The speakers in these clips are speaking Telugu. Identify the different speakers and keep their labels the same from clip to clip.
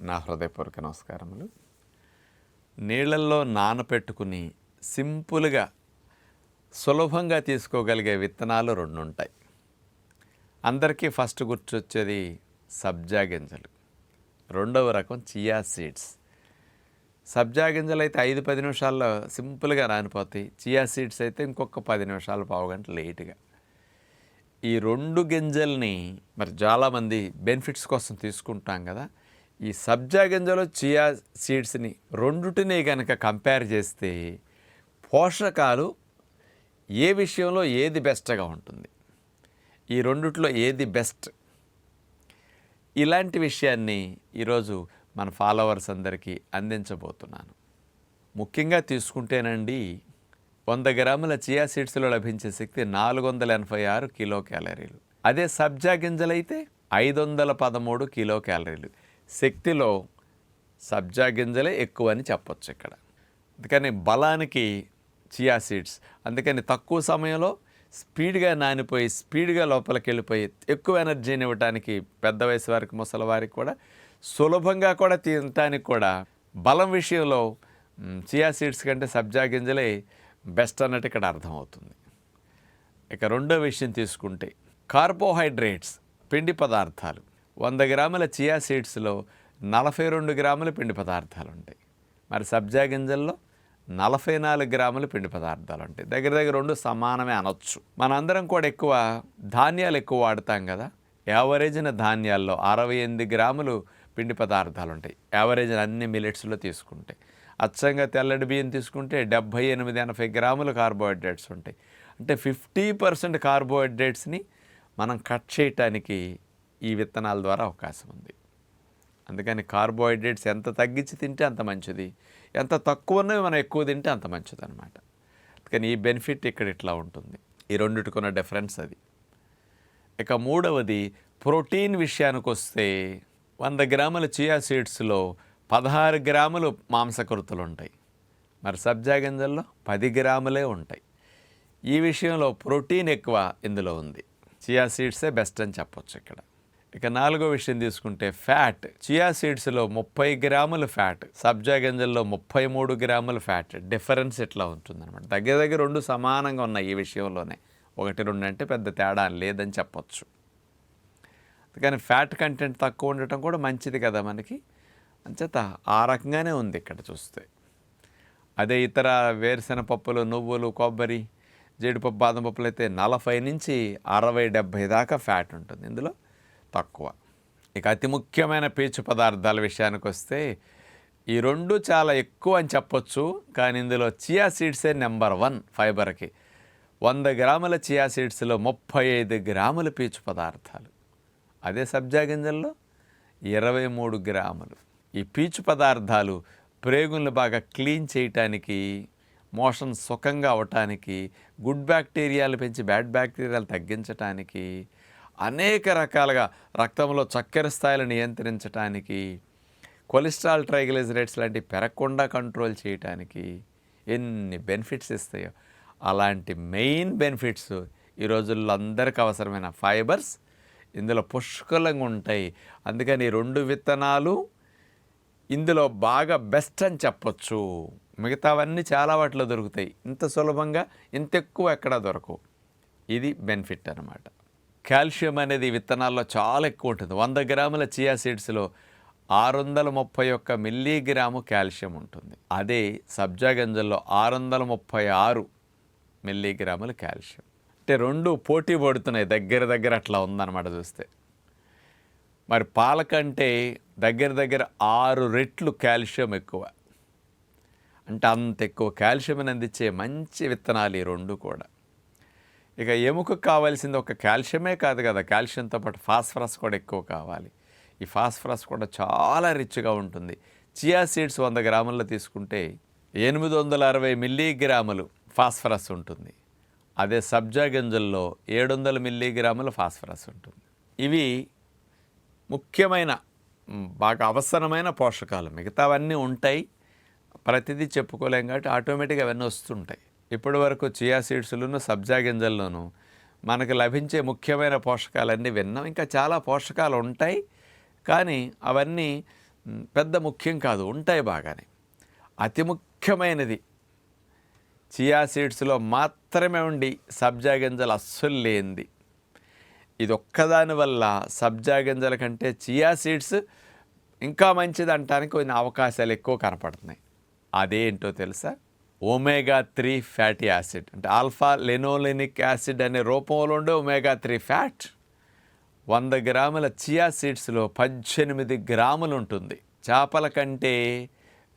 Speaker 1: నా హృదయపూర్వక నమస్కారములు. నీళ్ళల్లో నానపెట్టుకుని సింపుల్గా సులభంగా తీసుకోగలిగే విత్తనాలు రెండు ఉంటాయి అందరికీ ఫస్ట్ గుర్తొచ్చేది సబ్జా గింజలు. రెండవ రకం చియా సీడ్స్. సబ్జా గింజలు అయితే ఐదు పది నిమిషాల్లో సింపుల్గా రానిపోతాయి. చియా సీడ్స్ అయితే ఇంకొక పది నిమిషాలు పావుగంట లేటుగా. ఈ రెండు గింజల్ని మరి చాలామంది బెనిఫిట్స్ కోసం తీసుకుంటాం కదా ఈ సబ్జా గింజలు చియా సీడ్స్ని రెండుటిని కనుక కంపేర్ చేస్తే పోషకాలు ఏ విషయంలో ఏది బెస్ట్గా ఉంటుంది? ఈ రెండిట్లో ఏది బెస్ట్ ఇలాంటి విషయాన్ని ఈరోజు మన ఫాలోవర్స్ అందరికీ అందించబోతున్నాను. ముఖ్యంగా తీసుకుంటేనండి వంద గ్రాముల చియా సీడ్స్లో లభించే శక్తి నాలుగు వందల ఎనభై ఆరు కిలో క్యాలరీలు అదే సబ్జా గింజలైతే ఐదు వందల పదమూడు కిలో క్యాలరీలు శక్తిలో సబ్జా గింజలే ఎక్కువ అని చెప్పొచ్చు ఇక్కడ. అందుకని బలానికి చియా సీడ్స్ అందుకని తక్కువ సమయంలో స్పీడ్గా నానిపోయి స్పీడ్గా లోపలికి వెళ్ళిపోయి ఎక్కువ ఎనర్జీని ఇవ్వడానికి పెద్ద వయసు వారికి ముసలి వారికి కూడా సులభంగా కూడా తినటానికి కూడా బలం విషయంలో చియా సీడ్స్ కంటే సబ్జా గింజలే బెస్ట్ అన్నట్టు ఇక్కడ అర్థమవుతుంది. ఇక రెండో విషయం తీసుకుంటే కార్బోహైడ్రేట్స్ పిండి పదార్థాలు. వంద గ్రాముల చియా సీడ్స్లో నలభై రెండు గ్రాముల పిండి పదార్థాలు ఉంటాయి మరి సబ్జా గింజల్లో నలభై నాలుగు గ్రాముల పిండి పదార్థాలు ఉంటాయి దగ్గర దగ్గర రెండు సమానమే అనొచ్చు. మనందరం కూడా ఎక్కువ ధాన్యాలు ఎక్కువ వాడతాం కదా. యావరేజ్న ధాన్యాల్లో అరవై ఎనిమిది గ్రాములు పిండి పదార్థాలు ఉంటాయి యావరేజ్ అన్ని మిలెట్స్లో తీసుకుంటే అచ్చంగా తెల్లటి బియ్యం తీసుకుంటే డెబ్భై ఎనిమిది ఎనభై గ్రాములు కార్బోహైడ్రేట్స్ ఉంటాయి. అంటే ఫిఫ్టీ పర్సెంట్ కార్బోహైడ్రేట్స్ని మనం కట్ చేయటానికి ఈ విత్తనాల ద్వారా అవకాశం ఉంది. అందుకని కార్బోహైడ్రేట్స్ ఎంత తగ్గించి తింటే అంత మంచిది ఎంత తక్కువ ఉన్నవి మనం ఎక్కువ తింటే అంత మంచిది అనమాట అందుకని ఈ బెనిఫిట్ ఇక్కడ ఇట్లా ఉంటుంది. ఈ రెండిటికున్న డిఫరెన్స్ అది. ఇక మూడవది ప్రోటీన్ విషయానికి వస్తే వంద గ్రాముల చియా సీడ్స్లో పదహారు గ్రాములు మాంసకృతులు ఉంటాయి. మరి సబ్జా గింజల్లో పది గ్రాములే ఉంటాయి. ఈ విషయంలో ప్రోటీన్ ఎక్కువ ఇందులో ఉంది. చియా సీడ్సే బెస్ట్ అని చెప్పొచ్చు ఇక్కడ. ఇక నాలుగో విషయం తీసుకుంటే ఫ్యాట్. చియా సీడ్స్లో ముప్పై గ్రాముల ఫ్యాట్ సబ్జా గింజల్లో ముప్పై మూడు గ్రాముల ఫ్యాట్. డిఫరెన్స్ ఇట్లా ఉంటుందన్నమాట. దగ్గర దగ్గర రెండు సమానంగా ఉన్నాయి ఈ విషయంలోనే. ఒకటి రెండు అంటే పెద్ద తేడా లేదని చెప్పొచ్చు. కానీ ఫ్యాట్ కంటెంట్ తక్కువ ఉండటం కూడా మంచిది కదా మనకి. అంచేత ఆ రకంగానే ఉంది ఇక్కడ చూస్తే. అదే ఇతర వేరుశెన పప్పులు నువ్వులు కొబ్బరి జీడిపప్పు బాదం పప్పులు అయితే నలభై నుంచి అరవై డెబ్భై దాకా ఫ్యాట్ ఉంటుంది. ఇందులో తక్కువ. ఇక అతి ముఖ్యమైన పీచు పదార్థాల విషయానికి వస్తే ఈ రెండు చాలా ఎక్కువ అని చెప్పొచ్చు కానీ ఇందులో చియా సీడ్సే నెంబర్ వన్ ఫైబర్కి. వంద గ్రాముల చియా సీడ్స్లో ముప్పై ఐదు గ్రాముల పీచు పదార్థాలు. అదే సబ్జా గింజల్లో ఇరవై మూడు గ్రాములు. ఈ పీచు పదార్థాలు ప్రేగులను బాగా క్లీన్ చేయటానికి మోషన్ సుఖంగా అవటానికి గుడ్ బ్యాక్టీరియాలు పెంచి బ్యాడ్ బ్యాక్టీరియాలు తగ్గించటానికి అనేక రకాలుగా రక్తంలో చక్కెర స్థాయిలు నియంత్రించటానికి కొలెస్ట్రాల్ ట్రైగ్లిజరైడ్స్ లాంటివి పెరగకుండా కంట్రోల్ చేయటానికి ఎన్ని బెనిఫిట్స్ ఇస్తాయో. అలాంటి మెయిన్ బెనిఫిట్స్ ఈ రోజుల్లో అందరికి అవసరమైన ఫైబర్స్ ఇందులో పుష్కలంగా ఉంటాయి. అందుకని రెండు విత్తనాలు ఇందులో బాగా బెస్ట్ అని చెప్పొచ్చు. మిగతావన్నీ చాలా వాటిలో దొరుకుతాయి. ఇంత సులభంగా ఇంత ఎక్కువ ఎక్కడా దొరకవు. ఇది బెనిఫిట్ అనమాట కాల్షియం అనేది విత్తనాల్లో చాలా ఎక్కువ ఉంటుంది. వంద గ్రాముల చియా సీడ్స్లో ఆరు వందల ముప్పై ఒక్క మిల్లీగ్రాము కాల్షియం ఉంటుంది. అదే సబ్జా గంజల్లో ఆరు వందల ముప్పై ఆరు మిల్లీగ్రాముల కాల్షియం. అంటే రెండు పోటీ పడుతున్నాయి. దగ్గర దగ్గర అట్లా ఉందన్నమాట చూస్తే. మరి పాల కంటే దగ్గర దగ్గర ఆరు రెట్లు కాల్షియం ఎక్కువ. అంటే అంత ఎక్కువ కాల్షియం అందించే మంచి విత్తనాలు ఈ రెండు కూడా. ఇక ఎముకకు కావాల్సింది ఒక కాల్షియమే కాదు కదా. కాల్షియంతో పాటు ఫాస్ఫరస్ కూడా ఎక్కువ కావాలి. ఈ ఫాస్ఫరస్ కూడా చాలా రిచ్గా ఉంటుంది. చియా సీడ్స్ వంద గ్రాముల్లో తీసుకుంటే ఎనిమిది వందల అరవై మిల్లీగ్రాములు ఫాస్ఫరస్ ఉంటుంది. అదే సబ్జా గింజల్లో ఏడు వందల మిల్లీగ్రాముల ఫాస్ఫరస్ ఉంటుంది. ఇవి ముఖ్యమైన బాగా అవసరమైన పోషకాలు. మిగతావన్నీ ఉంటాయి. ప్రతిదీ చెప్పుకోలేం కాబట్టి ఆటోమేటిక్గా అవన్నీ వస్తుంటాయి. ఇప్పటి వరకు చియా సీడ్స్లోను సబ్జా గింజల్లోనూ మనకు లభించే ముఖ్యమైన పోషకాలన్నీ విన్నాం. ఇంకా చాలా పోషకాలు ఉంటాయి. కానీ అవన్నీ పెద్ద ముఖ్యం కాదు ఉంటాయి బాగానే. అతి ముఖ్యమైనది చియా సీడ్స్లో మాత్రమే ఉండి సబ్జా గింజలు అస్సలు లేనిది. ఇది ఒక్కదాని వల్ల సబ్జా గింజల కంటే చియా సీడ్స్ ఇంకా మంచిది అంటానికి కొన్ని అవకాశాలు ఎక్కువ కనపడుతున్నాయి. అదేంటో తెలుసా? ఒమేగా త్రీ ఫ్యాటీ యాసిడ్ అంటే ఆల్ఫా లెనోలెనిక్ యాసిడ్ అనే రూపంలో ఉండే ఒమేగా త్రీ ఫ్యాట్ వంద గ్రాముల చియా సీడ్స్లో పద్దెనిమిది గ్రాములు ఉంటుంది. చేపల కంటే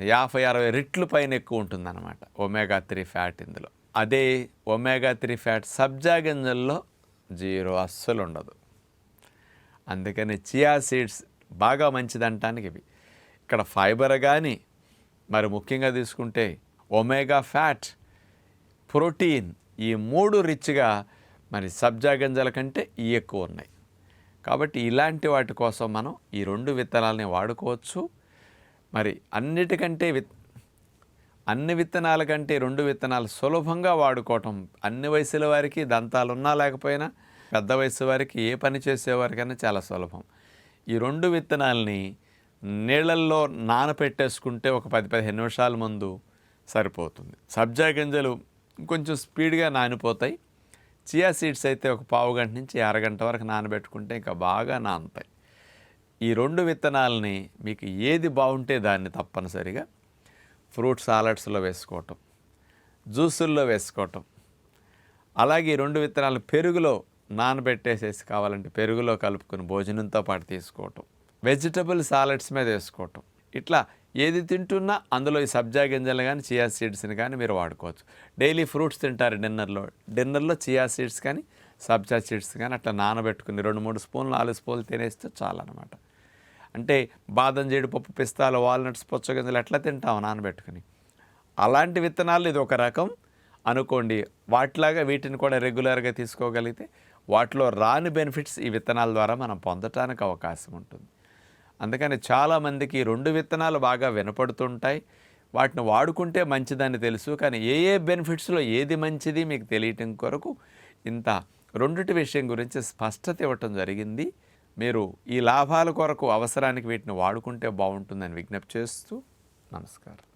Speaker 1: యాభై అరవై రెట్లు పైన ఎక్కువ ఉంటుందన్నమాట ఒమేగా త్రీ ఫ్యాట్ ఇందులో. అదే ఒమేగా త్రీ ఫ్యాట్ సబ్జా గింజల్లో జీరో అస్సలు ఉండదు. అందుకని చియా సీడ్స్ బాగా మంచిదంటానికి ఇవి. ఇక్కడ ఫైబర్ కానీ మరి ముఖ్యంగా తీసుకుంటే ఒమేగా ఫ్యాట్ ప్రోటీన్ ఈ మూడు రిచ్గా మరి సబ్జా గింజల కంటే ఈ ఎక్కువ ఉన్నాయి. కాబట్టి ఇలాంటి వాటి కోసం మనం ఈ రెండు విత్తనాలని వాడుకోవచ్చు. మరి అన్నిటికంటే విత్ అన్ని విత్తనాల కంటే రెండు విత్తనాలు సులభంగా వాడుకోవటం అన్ని వయసుల వారికి దంతాలు ఉన్నా లేకపోయినా పెద్ద వయసు వారికి ఏ పని చేసేవారికైనా చాలా సులభం. ఈ రెండు విత్తనాలని నీళ్ళల్లో నానపెట్టేసుకుంటే ఒక పది పదిహేను నిమిషాల ముందు సరిపోతుంది. సబ్జా గింజలు కొంచెం స్పీడ్గా నానిపోతాయి. చియా సీడ్స్ అయితే ఒక పావు గంట నుంచి అరగంట వరకు నానబెట్టుకుంటే ఇంకా బాగా నానుతాయి. ఈ రెండు విత్తనాలని మీకు ఏది బాగుంటే దాన్ని తప్పనిసరిగా ఫ్రూట్ సాలడ్స్లో వేసుకోవటం జ్యూసుల్లో వేసుకోవటం. అలాగే ఈ రెండు విత్తనాలు పెరుగులో నానబెట్టేసేసి కావాలంటే పెరుగులో కలుపుకొని భోజనంతో పాటు తీసుకోవటం. వెజిటబుల్ సాలడ్స్ మీద వేసుకోవటం. ఇట్లా ఏది తింటున్నా అందులో ఈ సబ్జా గింజలు కానీ చియా సీడ్స్ని కానీ మీరు వాడుకోవచ్చు. డైలీ ఫ్రూట్స్ తింటారు డిన్నర్లో. డిన్నర్లో చియా సీడ్స్ కానీ సబ్జా సీడ్స్ కానీ అట్లా నానబెట్టుకుని రెండు మూడు స్పూన్లు నాలుగు స్పూన్లు తినేస్తే చాలన్నమాట. అంటే బాదం జీడిపప్పు పిస్తాలు వాల్నట్స్ పుచ్చగింజలు ఎట్లా తింటాం నానబెట్టుకుని. అలాంటి విత్తనాలు ఇది ఒక రకం. అనుకోండి వాటిలాగా వీటిని కూడా రెగ్యులర్గా తీసుకోగలిగితే వాటిలో రాని బెనిఫిట్స్ ఈ విత్తనాల ద్వారా మనం పొందటానికి అవకాశం ఉంటుంది. అందుకని చాలామందికి రెండు విత్తనాలు బాగా వినపడుతుంటాయి. వాటిని వాడుకుంటే మంచిదని తెలుసు. కానీ ఏ ఏ బెనిఫిట్స్లో ఏది మంచిది మీకు తెలియటం కొరకు ఇంత రెండిటి విషయం గురించి స్పష్టత ఇవ్వటం జరిగింది. మీరు ఈ లాభాల కొరకు అవసరానికి వీటిని వాడుకుంటే బాగుంటుందని విజ్ఞప్తి చేస్తూ నమస్కారం.